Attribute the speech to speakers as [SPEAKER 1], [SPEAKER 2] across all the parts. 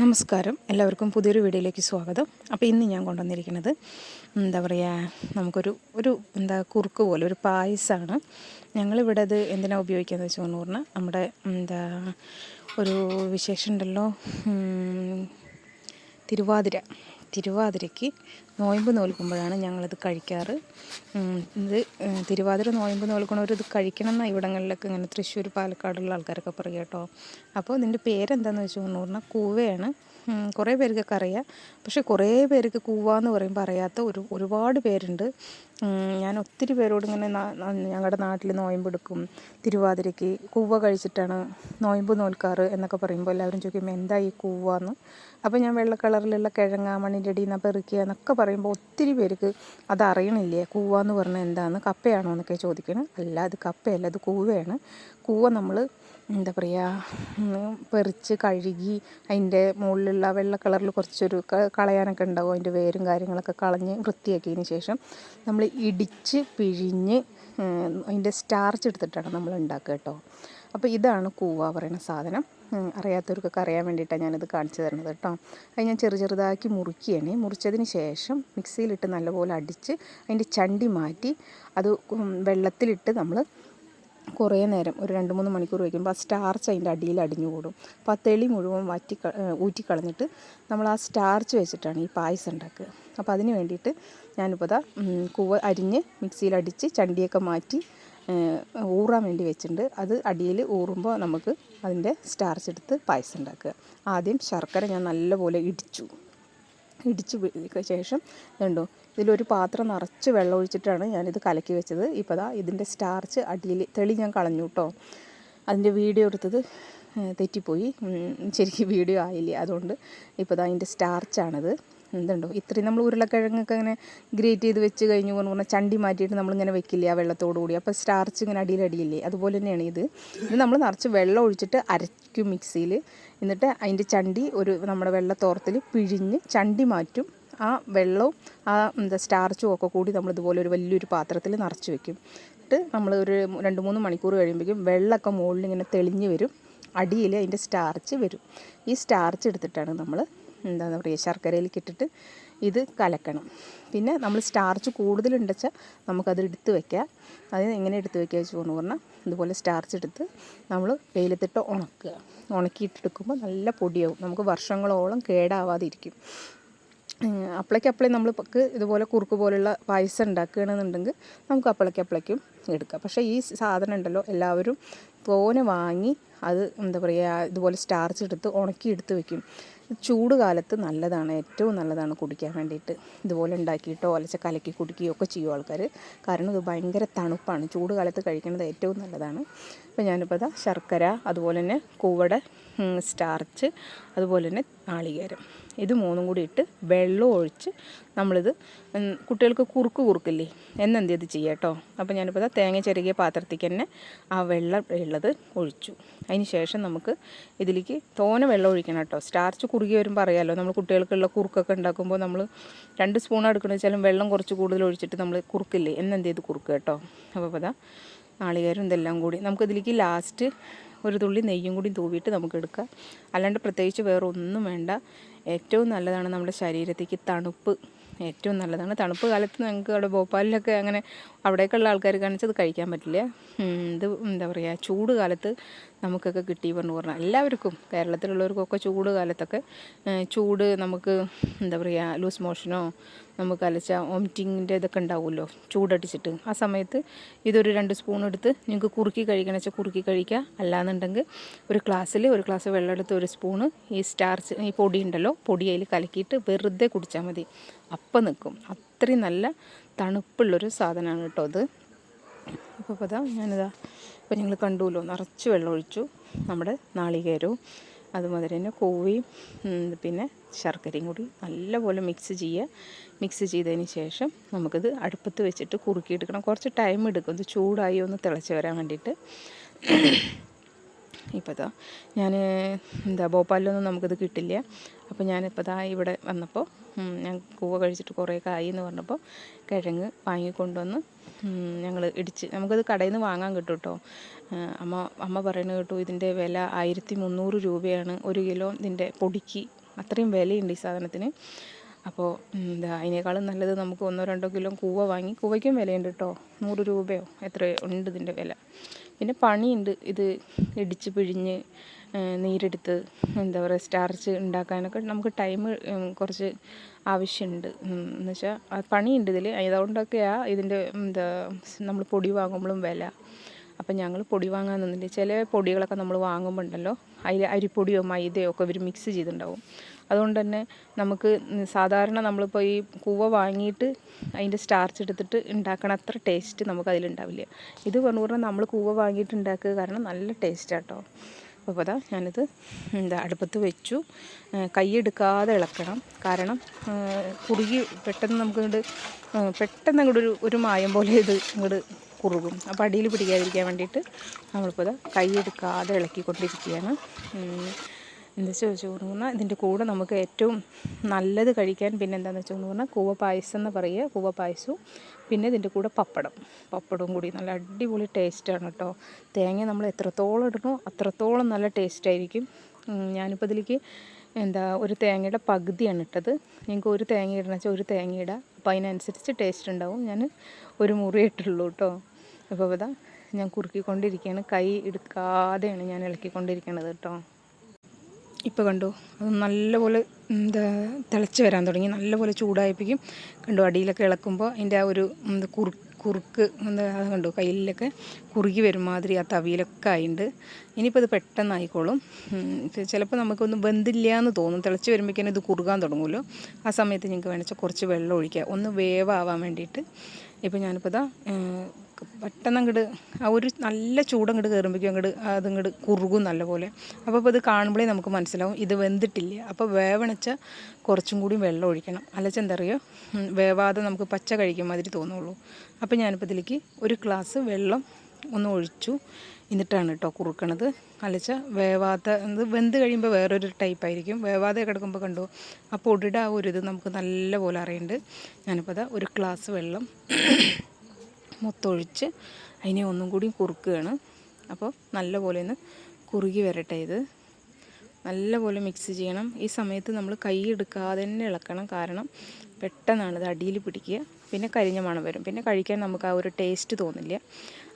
[SPEAKER 1] നമസ്കാരം. എല്ലാവർക്കും പുതിയൊരു വീഡിയോയിലേക്ക് സ്വാഗതം. അപ്പോൾ ഇന്ന് ഞാൻ കൊണ്ടുവന്നിരിക്കുന്നത് എന്താ പറയുക നമുക്കൊരു ഒരു എന്താ കുറുക്ക് പോലെ ഒരു പായസമാണ് ഞങ്ങളിവിടെ അത് എന്തിനാണ് ഉപയോഗിക്കുന്നത് വെച്ചോന്ന് പറഞ്ഞാൽ നമ്മുടെ എന്താ ഒരു വിശേഷം ഉണ്ടല്ലോ. തിരുവാതിര. തിരുവാതിരയ്ക്ക് നോയമ്പ് നോൽക്കുമ്പോഴാണ് ഞങ്ങളിത് കഴിക്കാറ്. ഇത് തിരുവാതിര നോയമ്പ് നോൽക്കണവർ ഇത് കഴിക്കണം എന്നാണ് ഇവിടങ്ങളിലൊക്കെ ഇങ്ങനെ തൃശ്ശൂർ പാലക്കാടുള്ള ആൾക്കാരൊക്കെ പറയുക കേട്ടോ. അപ്പോൾ ഇതിന്റെ പേരെന്താണെന്ന് വെച്ച് പറഞ്ഞാൽ കൂവയാണ്. കുറേ പേർക്കൊക്കെ അറിയാം. പക്ഷേ കുറേ പേർക്ക് കൂവാന്ന് പറയുമ്പോൾ അറിയാത്ത ഒരു ഒരുപാട് പേരുണ്ട്. ഞാൻ ഒത്തിരി പേരോട് ഇങ്ങനെ ഞങ്ങളുടെ നാട്ടിൽ നോയമ്പെടുക്കും തിരുവാതിരയ്ക്ക് കൂവ കഴിച്ചിട്ടാണ് നോയമ്പ് നോൽക്കാറ് എന്നൊക്കെ പറയുമ്പോൾ എല്ലാവരും ചോദിക്കും എന്താ ഈ കൂവാന്ന്? അപ്പോൾ ഞാൻ വെള്ള കളറിലുള്ള കിഴങ്ങ മണ്ണിന്റെ അടിയിൽ നിന്ന് പെറുക്കുക എന്നൊക്കെ പറയുമ്പോൾ ഒത്തിരി പേർക്ക് അത് അറിയണില്ലേ? കൂവാന്ന് പറഞ്ഞാൽ എന്താന്ന്? കപ്പയാണോ എന്നൊക്കെ ചോദിക്കണം. അല്ല അത് കപ്പയല്ല അത് കൂവയാണ്. കൂവ നമ്മൾ എന്താ പറയുക പെറിച്ച് കഴുകി അതിന്റെ മുകളിലുള്ള വെള്ള കളറിൽ കുറച്ചൊരു കളയാനൊക്കെ ഉണ്ടാവും. അതിന്റെ വേരും കാര്യങ്ങളൊക്കെ കളഞ്ഞ് വൃത്തിയാക്കിയതിന് ശേഷം നമ്മൾ ഇടിച്ച് പിഴിഞ്ഞ് അതിന്റെ സ്റ്റാർച്ച് എടുത്തിട്ടാണ് നമ്മൾ ഉണ്ടാക്കുക കേട്ടോ. അപ്പോൾ ഇതാണ് കൂവ പറയുന്ന സാധനം. അറിയാത്തവർക്കൊക്കെ അറിയാൻ വേണ്ടിയിട്ടാണ് ഞാനിത് കാണിച്ചു തരുന്നത് കേട്ടോ. അത് ഞാൻ ചെറു ചെറുതാക്കി മുറിക്കുകയാണ് മുറിച്ചതിന് ശേഷം മിക്സിയിലിട്ട് നല്ലപോലെ അടിച്ച് അതിന്റെ ചണ്ടി മാറ്റി അത് വെള്ളത്തിലിട്ട് നമ്മൾ കുറേ നേരം ഒരു രണ്ട് മൂന്ന് മണിക്കൂർ വയ്ക്കുമ്പോൾ ആ സ്റ്റാർച്ച് അതിന്റെ അടിയിൽ അടിഞ്ഞു കൂടും. അപ്പോൾ ആ തെളി മുഴുവൻ വറ്റി ഊറ്റിക്കളഞ്ഞിട്ട് നമ്മൾ ആ സ്റ്റാർച്ച് വെച്ചിട്ടാണ് ഈ പായസം ഉണ്ടാക്കുക. അപ്പോൾ അതിന് വേണ്ടിയിട്ട് ഞാനിപ്പോൾ ദാ കൂവ അരിഞ്ഞ് മിക്സിയിലടിച്ച് ചണ്ടിയൊക്കെ മാറ്റി ഊറാൻ വേണ്ടി വെച്ചിട്ടുണ്ട്. അത് അടിയിൽ ഊറുമ്പോൾ നമുക്ക് അതിന്റെ സ്റ്റാർച്ച് എടുത്ത് പായസം ഉണ്ടാക്കുക. ആദ്യം ശർക്കര ഞാൻ നല്ലപോലെ ഇടിച്ചു. ഇടിച്ച് ശേഷം ഇതുണ്ടോ? ഇതിലൊരു പാത്രം നിറച്ച് വെള്ളം ഒഴിച്ചിട്ടാണ് ഞാനിത് കലക്കി വെച്ചത്. ഇപ്പോൾ ദാ ഇതിന്റെ സ്റ്റാർച്ച് അടിയിൽ തെളി ഞാൻ കളഞ്ഞു കേട്ടോ അതിന്റെ വീഡിയോ എടുത്തത് തെറ്റിപ്പോയി. ശരിക്കും വീഡിയോ ആയില്ല? അതുകൊണ്ട് ഇപ്പോൾ ദാ അതിന്റെ സ്റ്റാർച്ചാണിത്. എന്തുണ്ടോ ഇത്രയും നമ്മൾ ഉരുളക്കിഴങ്ങൊക്കെ ഇങ്ങനെ ഗ്രേറ്റ് ചെയ്ത് വെച്ച് കഴിഞ്ഞു എന്ന് പറഞ്ഞാൽ ചണ്ടി മാറ്റിയിട്ട് നമ്മളിങ്ങനെ വെക്കില്ല ആ വെള്ളത്തോടു കൂടി. അപ്പോൾ സ്റ്റാർച്ച് ഇങ്ങനെ അടിയിലടിയില്ലേ അതുപോലെ തന്നെയാണ് ഇത്. ഇത് നമ്മൾ നിറച്ച് വെള്ളം ഒഴിച്ചിട്ട് അരയ്ക്കും മിക്സിയിൽ എന്നിട്ട് അതിന്റെ ചണ്ടി ഒരു നമ്മുടെ വെള്ളത്തോർത്തിൽ പിഴിഞ്ഞ് ചണ്ടി മാറ്റും. ആ വെള്ളവും ആ എന്താ സ്റ്റാർച്ചും ഒക്കെ കൂടി നമ്മൾ ഇതുപോലെ ഒരു വലിയൊരു പാത്രത്തിൽ നിറച്ച് വെക്കും. എന്നിട്ട് നമ്മൾ ഒരു രണ്ട് മൂന്ന് മണിക്കൂർ കഴിയുമ്പോഴേക്കും വെള്ളമൊക്കെ മുകളിൽ ഇങ്ങനെ തെളിഞ്ഞ് വരും. അടിയിൽ അതിന്റെ സ്റ്റാർച്ച് വരും. ഈ സ്റ്റാർച്ച് എടുത്തിട്ടാണ് നമ്മൾ എന്താ പറയുക ശർക്കരയിലേക്കിട്ടിട്ട് ഇത് കലക്കണം. പിന്നെ നമ്മൾ സ്റ്റാർച്ച് കൂടുതലുണ്ടെച്ചാൽ നമുക്കത് എടുത്ത് വെക്കാം അത് എങ്ങനെ എടുത്ത് വയ്ക്കുക വെച്ച് പോകുന്നു പറഞ്ഞാൽ ഇതുപോലെ സ്റ്റാർച്ച് എടുത്ത് നമ്മൾ വെയിലത്തിട്ട് ഉണക്കുക. ഉണക്കിയിട്ടെടുക്കുമ്പോൾ നല്ല പൊടിയാവും. നമുക്ക് വർഷങ്ങളോളം കേടാവാതിരിക്കും. അപ്പളേക്ക് അപ്പളേ നമ്മൾ പക്ക് ഇതുപോലെ കുറുക്ക് പോലുള്ള പായസം ഉണ്ടാക്കുകയാണെന്നുണ്ടെങ്കിൽ നമുക്ക് അപ്പളേക്ക് അപ്പളേക്കും എടുക്കാം. പക്ഷേ ഈ സാധനം ഉണ്ടല്ലോ എല്ലാവരും തോനെ വാങ്ങി അത് എന്താ പറയുക ഇതുപോലെ സ്റ്റാർച്ച് എടുത്ത് ഉണക്കി എടുത്ത് വെക്കും. ചൂട് കാലത്ത് നല്ലതാണ് ഏറ്റവും നല്ലതാണ് കുടിക്കാൻ വേണ്ടിയിട്ട്. ഇതുപോലെ ഉണ്ടാക്കിയിട്ടോ അലച്ച കലക്കി കുടിക്കുകയോ ഒക്കെ ചെയ്യും ആൾക്കാർ കാരണം ഇത് ഭയങ്കര തണുപ്പാണ്. ചൂട് കാലത്ത് കഴിക്കുന്നത് ഏറ്റവും നല്ലതാണ്. അപ്പോൾ ഞാനിപ്പോൾ അതാ ശർക്കര അതുപോലെ തന്നെ കൂവട സ്റ്റാർച്ച് അതുപോലെ തന്നെ നാളികേരം. ഇത് മൂന്നും കൂടി ഇട്ട് വെള്ളം ഒഴിച്ച് നമ്മളിത് കുട്ടികൾക്ക് കുറുക്ക് കുറുക്കില്ലേ എന്നെന്ത് ഇത് ചെയ്യാം കേട്ടോ അപ്പോൾ ഞാനിപ്പോൾ ഇതാ തേങ്ങ ചെറുകിയ പാത്രത്തേക്ക് തന്നെ ആ വെള്ളം ഉള്ളത് ഒഴിച്ചു. അതിന് ശേഷം നമുക്ക് ഇതിലേക്ക് തോനെ വെള്ളം ഒഴിക്കണം കേട്ടോ സ്റ്റാർച്ച് കുറുകി വരുമ്പോൾ അറിയാമല്ലോ നമ്മൾ കുട്ടികൾക്കുള്ള കുറുക്കൊക്കെ ഉണ്ടാക്കുമ്പോൾ നമ്മൾ രണ്ട് സ്പൂൺ എടുക്കണമെന്ന് വെച്ചാലും വെള്ളം കുറച്ച് കൂടുതൽ ഒഴിച്ചിട്ട് നമ്മൾ കുറുക്കില്ലേ എന്നെന്ത് ചെയ്ത് കുറുക്കുക കേട്ടോ അപ്പോൾ ഇതാ നാളികേരം ഇതെല്ലാം കൂടി നമുക്കിതിലേക്ക് ലാസ്റ്റ് ഒരു തുള്ളി നെയ്യും കൂടി തൂവിയിട്ട് നമുക്ക് എടുക്കാം. അല്ലാണ്ട് പ്രത്യേകിച്ച് വേറെ ഒന്നും വേണ്ട. ഏറ്റവും നല്ലതാണ് നമ്മുടെ ശരീരത്തേക്ക് തണുപ്പ്. ഏറ്റവും നല്ലതാണ്. തണുപ്പ് കാലത്ത് ഞങ്ങൾക്ക് അവിടെ ഭോപ്പാലിലൊക്കെ അങ്ങനെ അവിടേക്കുള്ള ആൾക്കാർ കാണിച്ചത് കഴിക്കാൻ പറ്റില്ല. ഇത് എന്താ പറയുക ചൂട് കാലത്ത് നമുക്കൊക്കെ കിട്ടി പറഞ്ഞു പറഞ്ഞാൽ. എല്ലാവർക്കും കേരളത്തിലുള്ളവർക്കൊക്കെ ചൂട് കാലത്തൊക്കെ ചൂട് നമുക്ക് എന്താ പറയുക ലൂസ് മോഷനോ നമുക്ക് അലച്ച വോമിറ്റിങ്ങിന്റെ ഇതൊക്കെ ഉണ്ടാവുമല്ലോ ചൂടടിച്ചിട്ട്. ആ സമയത്ത് ഇതൊരു രണ്ട് സ്പൂൺ എടുത്ത് നിങ്ങൾക്ക് കുറുക്കി കഴിക്കണമെന്ന് വെച്ചാൽ കുറുക്കി കഴിക്കുക. അല്ലാന്നുണ്ടെങ്കിൽ ഒരു ഗ്ലാസ്സിൽ ഒരു ഗ്ലാസ് വെള്ളം എടുത്ത് ഒരു സ്പൂണ് ഈ സ്റ്റാർച്ച് ഈ പൊടി ഉണ്ടല്ലോ പൊടി അതിൽ കലക്കിയിട്ട് വെറുതെ കുടിച്ചാൽ മതി. അപ്പം നിൽക്കും. അത്രയും നല്ല തണുപ്പുള്ളൊരു സാധനമാണ് കേട്ടോ അത്. അപ്പോൾ അതാ ഞാനിതാ ഇപ്പോൾ ഞങ്ങൾ കണ്ടുല്ലോ നിറച്ച് വെള്ളം ഒഴിച്ചു നമ്മുടെ നാളികേരവും. അതുമാതിരി തന്നെ കോവയും പിന്നെ ശർക്കരയും കൂടി നല്ലപോലെ മിക്സ് ചെയ്യുക. മിക്സ് ചെയ്തതിന് ശേഷം നമുക്കിത് അടുപ്പത്ത് വെച്ചിട്ട് കുറുക്കിയെടുക്കണം. കുറച്ച് ടൈം എടുക്കും. ഇത് ചൂടായി ഒന്ന് തിളച്ച് വരാൻ വേണ്ടിയിട്ട്. ഇപ്പോൾ ഞാൻ എന്താ ഭോപ്പാലിലൊന്നും നമുക്കിത് കിട്ടില്ല. അപ്പോൾ ഞാനിപ്പോൾ ഇതാ ഇവിടെ വന്നപ്പോൾ ഞാൻ കൂവ കഴിച്ചിട്ട് കുറേ കായി എന്ന് പറഞ്ഞപ്പോൾ കിഴങ്ങ് വാങ്ങിക്കൊണ്ടുവന്ന് ഞങ്ങൾ ഇടിച്ച്. നമുക്കത് കടയിൽ നിന്ന് വാങ്ങാൻ കിട്ടും കേട്ടോ അമ്മ അമ്മ പറയുന്നത് കേട്ടോ ഇതിന്റെ വില ആയിരത്തി മുന്നൂറ് രൂപയാണ്. ഒരു കിലോ ഇതിന്റെ പൊടിക്ക് അത്രയും വിലയുണ്ട് ഈ സാധനത്തിന്. അപ്പോൾ എന്താ അതിനേക്കാളും നല്ലത് നമുക്ക് ഒന്നോ രണ്ടോ കിലോ കൂവ വാങ്ങി. കൂവയ്ക്കും വിലയുണ്ട് കേട്ടോ. നൂറ് രൂപയോ? എത്രയോ ഉണ്ട് ഇതിന്റെ വില. പിന്നെ പണിയുണ്ട്. ഇത് ഇടിച്ച് പിഴിഞ്ഞ് നീരെടുത്ത് എന്താ പറയുക സ്റ്റാർച്ച് ഉണ്ടാക്കാനൊക്കെ നമുക്ക് ടൈം കുറച്ച് ആവശ്യമുണ്ട്. എന്ന് വെച്ചാൽ പണിയുണ്ട് ഇതിൽ അതുകൊണ്ടൊക്കെയാണ് ഇതിന്റെ എന്താ നമ്മൾ പൊടി വാങ്ങുമ്പോഴും വില. അപ്പം ഞങ്ങൾ പൊടി വാങ്ങാൻ നിന്നില്ല. ചില പൊടികളൊക്കെ നമ്മൾ വാങ്ങുമ്പോൾ ഉണ്ടല്ലോ അതിൽ അരിപ്പൊടിയോ മൈദയോ ഒക്കെ ഇവർ മിക്സ് ചെയ്തിട്ടുണ്ടാവും. അതുകൊണ്ട് തന്നെ നമുക്ക് സാധാരണ നമ്മളിപ്പോൾ ഈ കൂവ വാങ്ങിയിട്ട് അതിന്റെ സ്റ്റാർച്ച് എടുത്തിട്ട് ഉണ്ടാക്കണ അത്ര ടേസ്റ്റ് നമുക്ക് അതിലുണ്ടാവില്ല. ഇത് പറഞ്ഞു പറഞ്ഞാൽ നമ്മൾ കൂവ വാങ്ങിയിട്ട് ഉണ്ടാക്കുക കാരണം നല്ല ടേസ്റ്റാണ് കേട്ടോ അപ്പോൾ അതാ ഞാനിത് എന്താ അടുപ്പത്ത് വെച്ചു. കൈയെടുക്കാതെ ഇളക്കണം. കാരണം കുറുകി പെട്ടെന്ന് നമുക്ക് പെട്ടെന്ന് അങ്ങോട്ട് ഒരു ഒരു മായം പോലെ ഇത് ഇങ്ങോട്ട് കുറുകും. അപ്പോൾ അടിയിൽ പിടിക്കാതിരിക്കാൻ വേണ്ടിയിട്ട് നമ്മളിപ്പോൾ ഇത് കൈയെടുക്കാതെ ഇളക്കിക്കൊണ്ടിരിക്കുകയാണ് എന്താ ചോദിച്ചു പറഞ്ഞാൽ ഇതിന്റെ കൂടെ നമുക്ക് ഏറ്റവും നല്ലത് കഴിക്കാൻ പിന്നെ എന്താണെന്ന് വെച്ചാൽ പറഞ്ഞാൽ കൂവ പായസം എന്ന് പറയുക കൂവ പായസവും. പിന്നെ ഇതിന്റെ കൂടെ പപ്പടം. പപ്പടവും കൂടി നല്ല അടിപൊളി ടേസ്റ്റാണ് കേട്ടോ തേങ്ങ നമ്മൾ എത്രത്തോളം ഇടണോ അത്രത്തോളം നല്ല ടേസ്റ്റായിരിക്കും ഞാനിപ്പോൾ ഇതിലേക്ക് എന്താ ഒരു തേങ്ങയുടെ പകുതിയാണ് ഇട്ടത്. ഞങ്ങൾക്ക് ഒരു തേങ്ങ ഇടണം വെച്ചാൽ ഒരു തേങ്ങ ഇടാം. അപ്പോൾ അതിനനുസരിച്ച് ടേസ്റ്റ് ഉണ്ടാവും. ഞാൻ ഒരു മുറി ഇട്ടുള്ളൂ കേട്ടോ അപ്പോൾ ഇതാ ഞാൻ കുറുക്കിക്കൊണ്ടിരിക്കുകയാണ് കൈ എടുക്കാതെയാണ് ഞാൻ ഇളക്കിക്കൊണ്ടിരിക്കണത് കേട്ടോ ഇപ്പോൾ കണ്ടു. അത് നല്ലപോലെ എന്താ തിളച്ച് വരാൻ തുടങ്ങി. നല്ലപോലെ ചൂടായിപ്പിക്കും കണ്ടു അടിയിലൊക്കെ ഇളക്കുമ്പോൾ അതിന്റെ ആ ഒരു എന്താ കുറു കുറുക്ക് എന്താ അത് കണ്ടു. കയ്യിലൊക്കെ കുറുകി വരും മാതിരി ആ തവിയിലൊക്കെ ആയിട്ടുണ്ട് ഇനിയിപ്പോൾ ഇത് പെട്ടെന്ന് ആയിക്കോളും ചിലപ്പോൾ നമുക്കൊന്നും ബന്ധില്ല എന്ന് തോന്നും. തിളച്ച് വരുമ്പോഴേക്കും ഇത് കുറുകാൻ തുടങ്ങുമല്ലോ. ആ സമയത്ത് നിങ്ങൾക്ക് വേണമെച്ചാൽ കുറച്ച് വെള്ളം ഒഴിക്കുക ഒന്ന് വേവാവാൻ വേണ്ടിയിട്ട്. ഇപ്പോൾ ഞാനിപ്പോൾ ഇതാ പെട്ടെന്ന് അങ്ങോട്ട് ആ ഒരു നല്ല ചൂട് അങ്ങോട്ട് കയറുമ്പോഴേക്കും അങ്ങോട്ട് അതിങ്ങോട്ട് കുറുകും നല്ല പോലെ അപ്പോൾ ഇപ്പോൾ ഇത് കാണുമ്പോഴേ നമുക്ക് മനസ്സിലാവും ഇത് വെന്തിട്ടില്ല. അപ്പോൾ വേവണച്ച കുറച്ചും കൂടി വെള്ളം ഒഴിക്കണം. അല്ലെച്ച എന്താ പറയുക വേവാതെ നമുക്ക് പച്ച കഴിക്കും മാതിരി തോന്നുള്ളൂ. അപ്പോൾ ഞാനിപ്പോൾ ഇതിലേക്ക് ഒരു ഗ്ലാസ് വെള്ളം ഒന്ന് ഒഴിച്ചു. എന്നിട്ടാണ് കേട്ടോ കുറുക്കണത്. അലച്ച വേവാത്ത ഇത് വെന്ത് കഴിയുമ്പോൾ വേറൊരു ടൈപ്പായിരിക്കും വേവാതെ കിടക്കുമ്പോൾ കണ്ടു? ആ പൊടിയുടെ ആ ഒരു ഇത് നമുക്ക് നല്ലപോലെ അറിയുന്നുണ്ട് ഞാനിപ്പോൾ അതാ ഒരു ഗ്ലാസ് വെള്ളം മൊത്തൊഴിച്ച് അതിനെ ഒന്നും കൂടി കുറുക്കുകയാണ്. അപ്പോൾ നല്ലപോലെ ഒന്ന് കുറുകി വരട്ടെ ഇത്. നല്ലപോലെ മിക്സ് ചെയ്യണം. ഈ സമയത്ത് നമ്മൾ കൈ എടുക്കാതെ തന്നെ ഇളക്കണം. കാരണം പെട്ടെന്നാണ് ഇത് അടിയിൽ പിടിക്കുക. പിന്നെ കരിഞ്ഞ മണം വരും. പിന്നെ കഴിക്കാൻ നമുക്ക് ആ ഒരു ടേസ്റ്റ് തോന്നില്ല.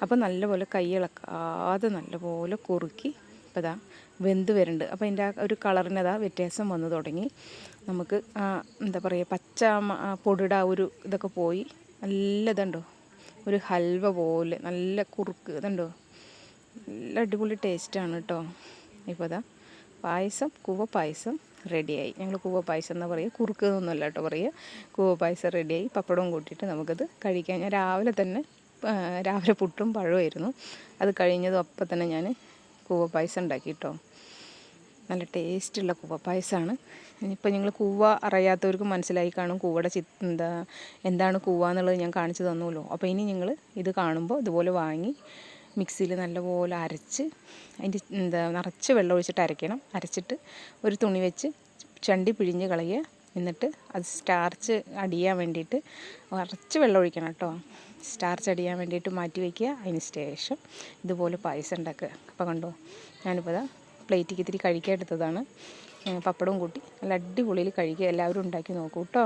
[SPEAKER 1] അപ്പോൾ നല്ലപോലെ കൈ ഇളക്കാതെ നല്ലപോലെ കുറുക്കി ഇപ്പോൾ ഇതാ വെന്ത് വരുന്നുണ്ട് അപ്പോൾ അതിന്റെ ആ ഒരു കളറിനതാ വ്യത്യാസം വന്നു തുടങ്ങി. നമുക്ക് എന്താ പറയുക പച്ച പൊടിയുടെ ആ ഒരു ഇതൊക്കെ പോയി. നല്ല ഇതുണ്ടോ? ഒരു ഹൽവ പോലെ നല്ല കുറുക്ക് ഇതുണ്ടോ? നല്ല അടിപൊളി ടേസ്റ്റാണ് കേട്ടോ ഇപ്പോൾ അതാ പായസം കൂവ പായസം റെഡിയായി ഞങ്ങൾ കൂവ പായസം എന്ന് പറയുക കുറുക്ക് എന്നൊന്നുമല്ല കേട്ടോ പറയുക കൂവ പായസം റെഡിയായി പപ്പടവും കൂട്ടിയിട്ട് നമുക്കത് കഴിക്കാം. ഞാൻ രാവിലെ തന്നെ രാവിലെ പുട്ടും പഴമായിരുന്നു അത് കഴിഞ്ഞതും അപ്പം തന്നെ ഞാൻ കൂവ പായസം ഉണ്ടാക്കി കേട്ടോ നല്ല ടേസ്റ്റുള്ള കൂവ പായസമാണ് ഇനിയിപ്പോൾ നിങ്ങൾ കൂവ അറിയാത്തവർക്ക് മനസ്സിലായി കാണും കൂവയുടെ ചി എന്താ എന്താണ് കൂവ എന്നുള്ളത് ഞാൻ കാണിച്ചു തന്നുമല്ലോ അപ്പോൾ ഇനി നിങ്ങൾ ഇത് കാണുമ്പോൾ ഇതുപോലെ വാങ്ങി മിക്സിയിൽ നല്ലപോലെ അരച്ച് അതിന്റെ എന്താ നിറച്ച് വെള്ളം ഒഴിച്ചിട്ട് അരയ്ക്കണം. അരച്ചിട്ട് ഒരു തുണി വെച്ച് ചണ്ടി പിഴിഞ്ഞ് കളയുക. എന്നിട്ട് അത് സ്റ്റാർച്ച് അടിയാൻ വേണ്ടിയിട്ട് നിറച്ച് വെള്ളം ഒഴിക്കണം കേട്ടോ. സ്റ്റാർച്ച് അടിയാൻ വേണ്ടിയിട്ട് മാറ്റി വയ്ക്കുക അതിന് ശേഷം ഇതുപോലെ പായസം ഉണ്ടാക്കുക. അപ്പോൾ കണ്ടോ ഞാനിപ്പോൾ പ്ലേറ്റിക്ക് ഇത്തിരി കഴിക്കാൻ എടുത്തതാണ്. പപ്പടവും കൂട്ടി. നല്ല അടിപൊളിയിൽ കഴിക്കുക. എല്ലാവരും ഉണ്ടാക്കി നോക്കൂ കേട്ടോ.